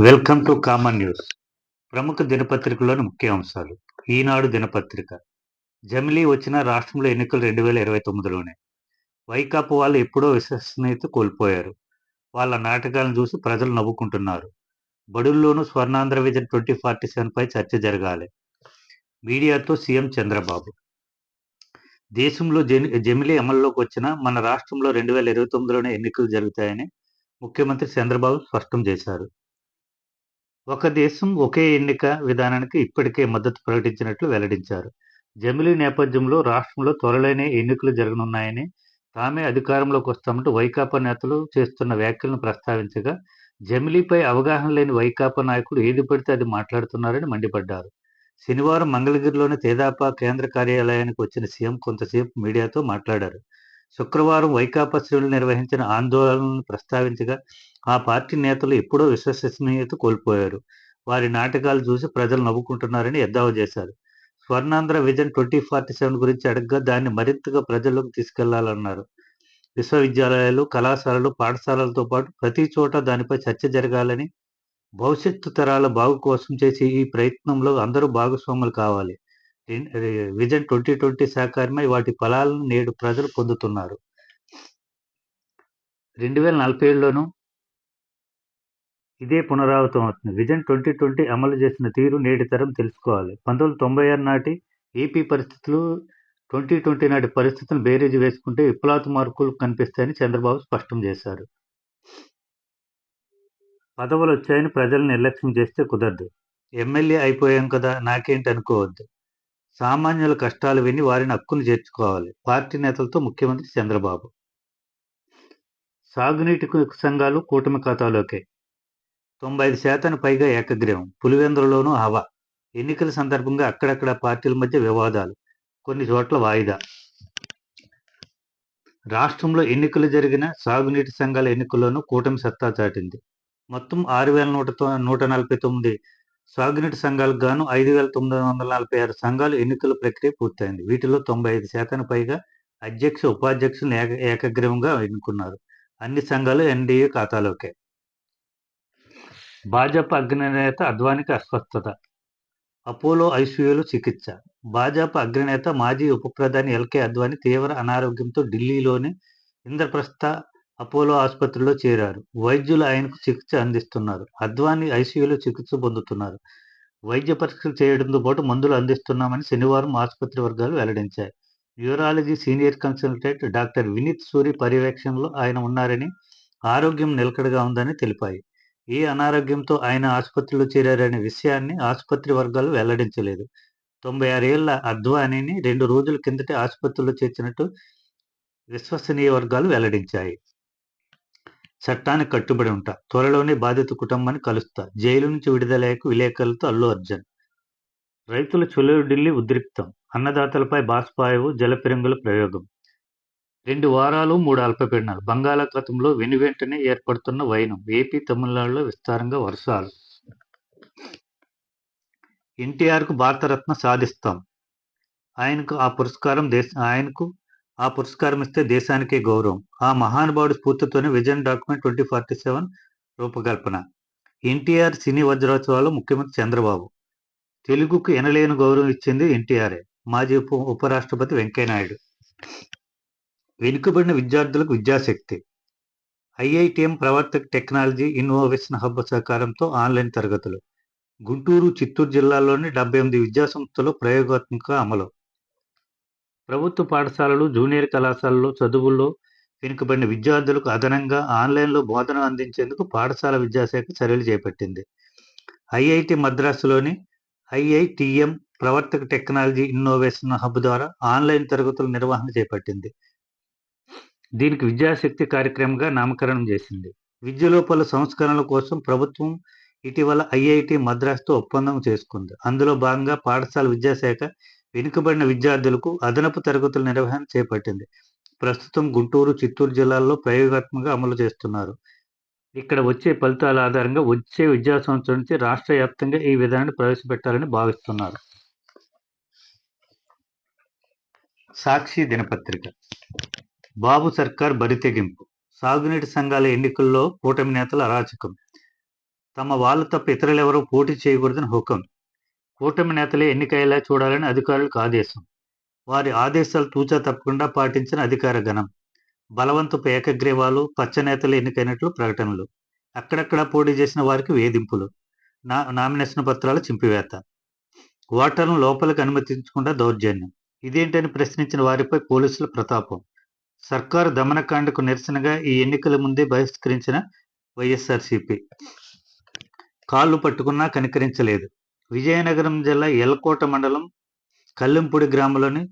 Welcome to common news ప్రముఖ దినపత్రికలోని ముఖ్య అంశాలు. ఈనాడు దినపత్రిక. జమిలీ వచ్చిన రాష్ట్రంలో ఎన్నికలు రెండు వేల ఇరవై తొమ్మిదిలోనే. వైకాపా వాళ్ళు ఎప్పుడో విశ్వసనీయత కోల్పోయారు. వాళ్ళ నాటకాలను చూసి ప్రజలు నవ్వుకుంటున్నారు. బడుల్లోనూ Swarnandhra vision twenty forty seven పై చర్చ జరగాలి. మీడియాతో సీఎం చంద్రబాబు. దేశంలో జమిలీ అమల్లోకి వచ్చిన మన రాష్ట్రంలో రెండు వేల ఇరవై తొమ్మిదిలోనే ఎన్నికలు జరుగుతాయని ముఖ్యమంత్రి చంద్రబాబు స్పష్టం చేశారు. ఒక దేశం ఒకే ఎన్నిక విధానానికి ఇప్పటికే మద్దతు ప్రకటించినట్లు వెల్లడించారు. జమిలీ నేపథ్యంలో రాష్ట్రంలో త్వరలోనే ఎన్నికలు జరగనున్నాయని తామే అధికారంలోకి వస్తామంటూ వైకాపా నేతలు చేస్తున్న వ్యాఖ్యలను ప్రస్తావించగా జమిలీపై అవగాహన లేని వైకాపా నాయకులు ఏది పడితే అది మాట్లాడుతున్నారని మండిపడ్డారు. శనివారం మంగళగిరిలోని తేదాపా కేంద్ర కార్యాలయానికి వచ్చిన సీఎం కొంతసేపు మీడియాతో మాట్లాడారు. శుక్రవారం వైకాపా శ్రేణులు నిర్వహించిన ఆందోళనను ప్రస్తావించగా ఆ పార్టీ నేతలు ఎప్పుడో విశ్వసనీయత కోల్పోయారు. వారి నాటకాలు చూసి ప్రజలు నవ్వుకుంటున్నారని ఎద్దావా చేశారు. Swarnandhra vision twenty forty seven గురించి అడగగా దాన్ని మరింతగా ప్రజల్లోకి తీసుకెళ్ళాలన్నారు. విశ్వవిద్యాలయాలు కళాశాలలు పాఠశాలలతో పాటు ప్రతి చోట దానిపై చర్చ జరగాలని భవిష్యత్తు తరాల బాగు కోసం చేసే ఈ ప్రయత్నంలో అందరూ భాగస్వాములు కావాలి. విజన్ ట్వంటీ ట్వంటీ సహకారమై వాటి ఫలాలను నేడు ప్రజలు పొందుతున్నారు. రెండు వేల నలభై ఏడులోనూ ఇదే పునరావృతం అవుతుంది. విజన్ ట్వంటీ ట్వంటీ అమలు చేసిన తీరు నేటి తరం తెలుసుకోవాలి. పంతొమ్మిది తొంభై ఆరు నాటి ఏపీ పరిస్థితులు ట్వంటీ ట్వంటీ నాటి పరిస్థితులను బేరీజు వేసుకుంటే విప్లవాత్మ మార్పులు కనిపిస్తాయని చంద్రబాబు స్పష్టం చేశారు. పదవులు వచ్చాయని ప్రజలు నిర్లక్ష్యం చేస్తే కుదరదు. ఎమ్మెల్యే అయిపోయాం కదా నాకేంటి అనుకోవద్దు. సామాన్యుల కష్టాలు విని వారిని హక్కును చేర్చుకోవాలి. పార్టీ నేతలతో ముఖ్యమంత్రి చంద్రబాబు. సాగునీటి సంఘాలు కూటమి ఖాతాలోకే. తొంభై ఐదు శాతానికి పైగా ఏకగ్రీవం. పులివెందులలోనూ హవా. ఎన్నికల సందర్భంగా అక్కడక్కడ పార్టీల మధ్య వివాదాలు. కొన్ని చోట్ల వాయిదా. రాష్ట్రంలో ఎన్నికలు జరిగిన సాగునీటి సంఘాల ఎన్నికల్లోనూ కూటమి సత్తా చాటింది. మొత్తం ఆరు వేల నూట నూట నలభై తొమ్మిది సాగునీటి సంఘాలకు గాను ఐదు వేల తొమ్మిది వందల నలభై ఆరు సంఘాలు ఎన్నికల ప్రక్రియ పూర్తయింది. వీటిలో తొంభై ఐదు శాతానికి పైగా అధ్యక్ష ఉపాధ్యక్షులను ఏక ఏకగ్రీవంగా ఎన్నుకున్నారు. అన్ని సంఘాలు ఎన్డీఏ ఖాతాలోకే. భాజపా అగ్రనేత అద్వానికి అస్వస్థత. అపోలో ఐసీయూలో చికిత్స. భాజపా అగ్రనేత మాజీ ఉప ప్రధాని ఎల్కే అద్వాని తీవ్ర అనారోగ్యంతో ఢిల్లీలోని ఇంద్రప్రస్థ అపోలో ఆసుపత్రిలో చేరారు. వైద్యులు ఆయనకు చికిత్స అందిస్తున్నారు. అద్వాని ఐసీయూలో చికిత్స పొందుతున్నారు. వైద్య పరీక్షలు చేయడంతో పాటు మందులు అందిస్తున్నామని శనివారం ఆసుపత్రి వర్గాలు వెల్లడించాయి. Neurology senior consultant doctor Vineet Suri పర్యవేక్షణలో ఆయన ఉన్నారని ఆరోగ్యం నిలకడగా ఉందని తెలిపాయి. ఈ అనారోగ్యంతో ఆయన ఆసుపత్రిలో చేరారనే విషయాన్ని ఆసుపత్రి వర్గాలు వెల్లడించలేదు. తొంభై ఆరేళ్ళ అద్వానీని రెండు రోజుల కిందటే ఆసుపత్రిలో చేర్చినట్టు విశ్వసనీయ వర్గాలు వెల్లడించాయి. చట్టానికి కట్టుబడి ఉంటా. త్వరలోనే బాధిత కుటుంబాన్ని కలుస్తా. జైలు నుంచి విడుదలయ్యాక విలేకరులతో అల్లు అర్జున్. రైతుల చొలువు ఢిల్లీ ఉద్రిక్తం. అన్నదాతలపై బాష్పాయువు జలపిరంగుల ప్రయోగం. రెండు వారాలు మూడు అల్పపీడనాలు. బంగాళాఖాతంలో వెను వెంటనే ఏర్పడుతున్న వైనం. ఏపీ తమిళనాడులో విస్తారంగా వర్షాలు. ఎన్టీఆర్కు భారతరత్న సాధిస్తాం. ఆయనకు ఆ పురస్కారం దేశ ఆయనకు ఆ పురస్కారం ఇస్తే దేశానికే గౌరవం. ఆ మహానుభావుడు స్ఫూర్తితోనే vision document twenty forty seven రూపకల్పన. ఎన్టీఆర్ సినీ వజ్రోత్సవాలు ముఖ్యమంత్రి చంద్రబాబు. తెలుగుకు ఎనలేని గౌరవం ఇచ్చింది ఎన్టీఆర్ఏ మాజీ ఉప ఉపరాష్ట్రపతి వెంకయ్యనాయుడు. వెనుకబడిన విద్యార్థులకు Vidyashakti. I I T M Pravartak technology innovation hub సహకారంతో ఆన్లైన్ తరగతులు. గుంటూరు చిత్తూరు జిల్లాలోని డెబ్బై ఎనిమిది విద్యాసంస్థలు ప్రయోగాత్మక అమలు. ప్రభుత్వ పాఠశాలలు జూనియర్ కళాశాలలో చదువుల్లో వెనుకబడిన విద్యార్థులకు అదనంగా ఆన్లైన్లో బోధన అందించేందుకు పాఠశాల విద్యాశాఖ చర్యలు చేపట్టింది. IIT మద్రాసులోని IITM Pravartak technology innovation hub ద్వారా ఆన్లైన్ తరగతుల నిర్వహణ చేపట్టింది. దీనికి విద్యాశక్తి కార్యక్రమంగా నామకరణం చేసింది. విద్యలో పలు సంస్కరణల కోసం ప్రభుత్వం ఇటీవల ఐఐటి మద్రాసుతో ఒప్పందం చేసుకుంది. అందులో భాగంగా పాఠశాల విద్యాశాఖ వెనుకబడిన విద్యార్థులకు అదనపు తరగతుల నిర్వహణ చేపట్టింది. ప్రస్తుతం గుంటూరు చిత్తూరు జిల్లాల్లో ప్రయోగాత్మకంగా అమలు చేస్తున్నారు. ఇక్కడ వచ్చే ఫలితాల ఆధారంగా వచ్చే విద్యా సంవత్సరం నుంచి రాష్ట్ర వ్యాప్తంగా ఈ విధానాన్ని ప్రవేశపెట్టాలని భావిస్తున్నారు. సాక్షి దినపత్రిక బాబు సర్కార్ బరితెగింపు సాగునీటి సంఘాల ఎన్నికల్లో కూటమి నేతల అరాచకం. తమ వాళ్ళు తప్ప ఇతరులెవరూ పోటీ చేయకూడదని హుకం. కూటమి నేతలే ఎన్నికయ్యేలా చూడాలని అధికారులకు ఆదేశం. వారి ఆదేశాలు తూచా తప్పకుండా పాటించిన అధికార గణం. బలవంతపు ఏకగ్రీవాలు పచ్చనేతలు ఎన్నికైనట్లు ప్రకటనలు. అక్కడక్కడ పోటీ చేసిన వారికి వేధింపులు. నా నామినేషన్ పత్రాల చింపివేత. ఓటర్లను లోపలికి అనుమతించకుండా దౌర్జన్యం. ఇదేంటని ప్రశ్నించిన వారిపై పోలీసుల ప్రతాపం. సర్కారు దమనకాండకు నిరసనగా ఈ ఎన్నికల ముందే బహిష్కరించిన వైఎస్ఆర్సీపీ. కాళ్ళు పట్టుకున్నా కనికరించలేదు. విజయనగరం జిల్లా ఎలకోట మండలం కల్లెంపూడి గ్రామంలోని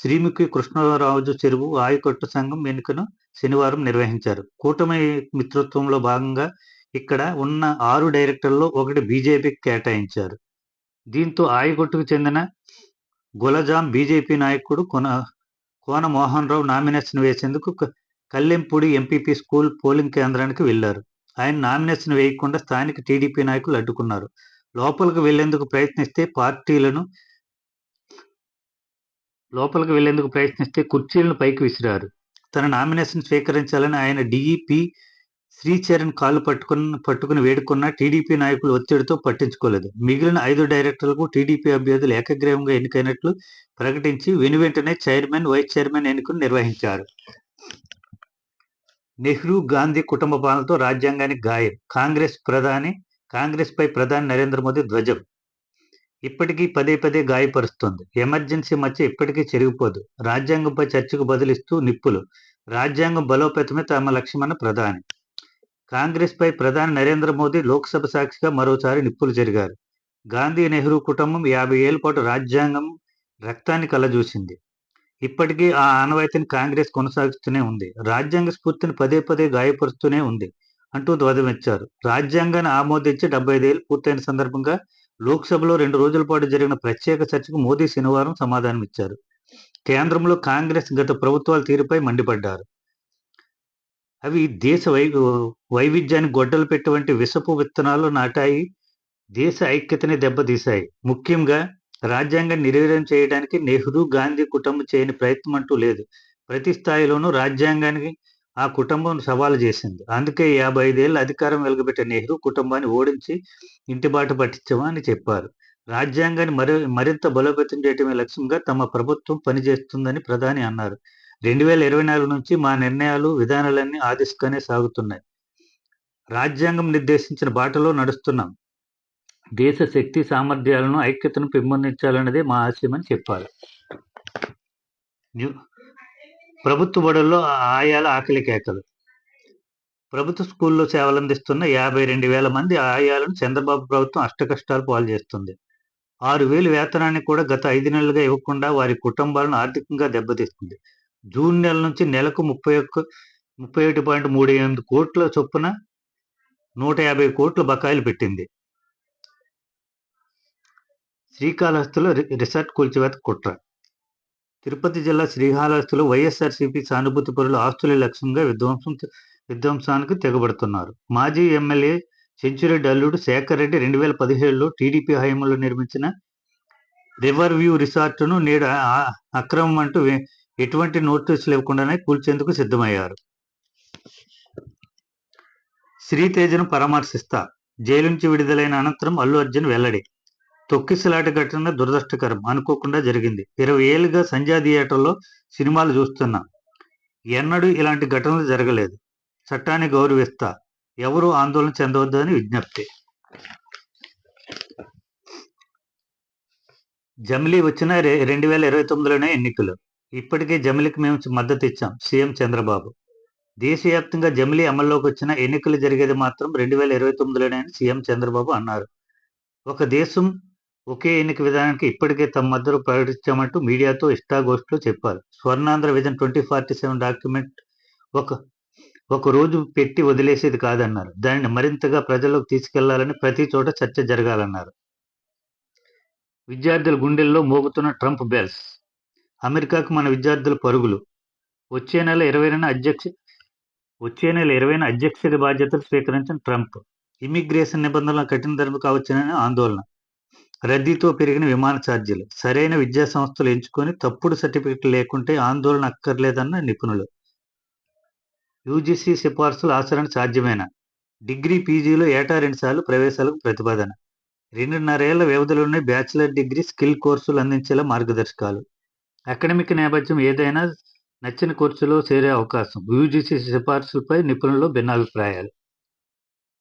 శ్రీముఖి కృష్ణరాజు చెరువు ఆయకట్టు సంఘం ఎన్నికను శనివారం నిర్వహించారు. కూటమి మిత్రత్వంలో భాగంగా ఇక్కడ ఉన్న ఆరు డైరెక్టర్లో ఒకటి బీజేపీకి కేటాయించారు. దీంతో ఆయకొట్టుకు చెందిన గులజాం బీజేపీ నాయకుడు కొన కోన మోహన్ రావు నామినేషన్ వేసేందుకు కల్లెంపూడి ఎంపీపీ స్కూల్ పోలింగ్ కేంద్రానికి వెళ్ళారు ఆయన నామినేషన్ వేయకుండా స్థానిక టీడీపీ నాయకులు అడ్డుకున్నారు. లోపలికి వెళ్ళేందుకు ప్రయత్నిస్తే పార్టీలను లోపలికి వెళ్ళేందుకు ప్రయత్నిస్తే కుర్చీలను పైకి విసిరారు. తన నామినేషన్ స్వీకరించాలని ఆయన డీఈపీ శ్రీచరణ్ కాళ్ళు పట్టుకుని పట్టుకుని వేడుకున్న టీడీపీ నాయకులు ఒత్తిడితో పట్టించుకోలేదు. మిగిలిన ఐదు డైరెక్టర్లకు టీడీపీ అభ్యర్థులు ఏకగ్రీవంగా ఎన్నికైనట్లు ప్రకటించి వెనువెంటనే చైర్మన్ వైస్ చైర్మన్ ఎన్నికలు నిర్వహించారు. నెహ్రూ గాంధీ కుటుంబ పాలనతో రాజ్యాంగానికి గాయం. కాంగ్రెస్ ప్రధాని కాంగ్రెస్ పై ప్రధాని నరేంద్ర మోదీ ధ్వజం. ఇప్పటికీ పదే పదే గాయపరుస్తోంది. ఎమర్జెన్సీ మధ్య ఇప్పటికీ చెరిగిపోదు. రాజ్యాంగంపై చర్చకు బదులిస్తూ నిప్పులు. రాజ్యాంగం బలోపేతమే తమ లక్ష్యమన్న ప్రధాని. కాంగ్రెస్ పై ప్రధాని నరేంద్ర మోదీ లోక్సభ సాక్షిగా మరోసారి నిప్పులు జరిగారు. గాంధీ నెహ్రూ కుటుంబం యాభై ఏళ్ళ పాటు రాజ్యాంగం రక్తాన్ని కలజూసింది. ఇప్పటికీ ఆ ఆనవాయితీని కాంగ్రెస్ కొనసాగిస్తూనే ఉంది. రాజ్యాంగ స్ఫూర్తిని పదే పదే గాయపరుస్తూనే ఉంది అంటూ ధ్వజమెచ్చారు. రాజ్యాంగాన్ని ఆమోదించి డెబ్బై ఐదేళ్ళు పూర్తయిన సందర్భంగా లోక్సభలో రెండు రోజుల పాటు జరిగిన ప్రత్యేక చర్చకు మోదీ శనివారం సమాధానం ఇచ్చారు కేంద్రంలో కాంగ్రెస్ గత ప్రభుత్వాల తీరుపై మండిపడ్డారు. అవి దేశ వై వైవిధ్యాన్ని గొడ్డలు పెట్టేవంటి విషపు విత్తనాలు నాటాయి. దేశ ఐక్యతని దెబ్బతీశాయి. ముఖ్యంగా రాజ్యాంగాన్ని నిర్వీర్యం చేయడానికి నెహ్రూ గాంధీ కుటుంబం చేయని ప్రయత్నం అంటూ లేదు. ప్రతి స్థాయిలోనూ రాజ్యాంగానికి ఆ కుటుంబం సవాలు చేసింది. అందుకే యాభై ఐదేళ్ళు అధికారం వెలుగబెట్టే నెహ్రూ కుటుంబాన్ని ఓడించి ఇంటిబాటు పట్టించమని చెప్పారు. రాజ్యాంగాన్ని మరి మరింత బలోపేతం చేయటమే లక్ష్యంగా తమ ప్రభుత్వం పనిచేస్తుందని ప్రధాని అన్నారు. రెండు వేల ఇరవై నాలుగు నుంచి మా నిర్ణయాలు విధానాలన్నీ ఆ దిశగానే సాగుతున్నాయి. రాజ్యాంగం నిర్దేశించిన బాటలో నడుస్తున్నాం. దేశ శక్తి సామర్థ్యాలను ఐక్యతను పెంపొందించాలన్నదే మా ఆశయమని చెప్పారు ప్రభుత్వ బడుల్లో ఆయాల ఆకలి కేకలు. ప్రభుత్వ స్కూల్లో సేవలందిస్తున్న యాభై రెండు వేల మంది ఆయాలను చంద్రబాబు ప్రభుత్వం అష్టకష్టాలు పాలు చేస్తుంది ఆరు వేలు వేతనాన్ని కూడా గత ఐదు నెలలుగా ఇవ్వకుండా వారి కుటుంబాలను ఆర్థికంగా దెబ్బతీస్తుంది. జూన్ నెల నుంచి నెలకు ముప్పై ఒక్క ముప్పై ఒకటి పాయింట్ మూడు ఎనిమిది కోట్ల చొప్పున నూట యాభై కోట్ల బకాయిలు పెట్టింది. శ్రీకాళహస్తిలో రి- రిసార్ట్ కూల్చివేత కుట్ర. తిరుపతి జిల్లా శ్రీకాళహస్తిలో వైఎస్ఆర్సీపీ సానుభూతి పరులు ఆస్తుల లక్ష్యంగా విధ్వంసం విధ్వంసానికి తెగబడుతున్నారు. మాజీ ఎమ్మెల్యే సెంచురెడ్డి అల్లుడు శేఖర్ రెడ్డి రెండు వేల పదిహేడులో టీడీపీ హయాంలో నిర్మించిన రివర్ వ్యూ రిసార్ట్ను నేడు అక్రమం అంటూ ఎటువంటి నోటీస్ లేకుండానే కూల్చేందుకు సిద్ధమయ్యారు. శ్రీతేజను పరామర్శిస్తా. జైలు నుంచి విడుదలైన అనంతరం అల్లు అర్జున్ వెల్లడి. తొక్కిసలాట ఘటన దురదృష్టకరం అనుకోకుండా జరిగింది. ఇరవై ఏళ్ళుగా సంధ్యా థియేటర్లో సినిమాలు చూస్తున్నా. ఎన్నడూ ఇలాంటి ఘటనలు జరగలేదు. చట్టాన్ని గౌరవిస్తా. ఎవరూ ఆందోళన చెందవద్దు అని విజ్ఞప్తి. జమిలీ వచ్చిన రెండు వేల ఇరవై తొమ్మిదిలోనే ఎన్నికలు. ఇప్పటికే జమిలికి మేము మద్దతు ఇచ్చాం సీఎం చంద్రబాబు. దేశవ్యాప్తంగా జమిలీ అమల్లోకి వచ్చిన ఎన్నికలు జరిగేది మాత్రం రెండు వేల ఇరవై తొమ్మిదిలోనే అని సీఎం చంద్రబాబు అన్నారు. ఒక దేశం ఒకే ఎన్నిక విధానానికి ఇప్పటికే తమ మద్దతు ప్రకటించామంటూ మీడియాతో ఇష్టాగోష్ఠిలో చెప్పారు. Swarnandhra vision twenty forty seven document ఒక ఒక రోజు పెట్టి వదిలేసేది కాదన్నారు. దానిని మరింతగా ప్రజల్లోకి తీసుకెళ్ళాలని ప్రతి చోట చర్చ జరగాలన్నారు. విద్యార్థుల గుండెల్లో మోగుతున్న ట్రంప్ బెల్స్ అమెరికాకు మన విద్యార్థుల పరుగులు. వచ్చే నెల ఇరవైన అధ్యక్ష వచ్చే నెల ఇరవైన అధ్యక్షత బాధ్యతలు స్వీకరించిన ట్రంప్. ఇమిగ్రేషన్ నిబంధనలు కఠినతరం కావచ్చునని ఆందోళన. రద్దీతో పెరిగిన విమాన ఛార్జీలు. సరైన విద్యా సంస్థలు ఎంచుకొని తప్పుడు సర్టిఫికెట్లు లేకుంటే ఆందోళన అక్కర్లేదన్న నిపుణులు. యూజీసీ సిఫార్సులు ఆచరణ సాధ్యమేనా? డిగ్రీ పీజీలో ఏటా రెండుసార్లు ప్రవేశాలకు ప్రతిపాదన. రెండున్నరేళ్ళ వ్యవధిలోనే బ్యాచిలర్ డిగ్రీ స్కిల్ కోర్సులు అందించేలా మార్గదర్శకాలు. అకాడమిక్ నేపథ్యం ఏదైనా నచ్చిన కోర్సులో చేరే అవకాశం. యూజీసీ సిఫార్సులపై నిపుణులు భిన్నాభిప్రాయాలు.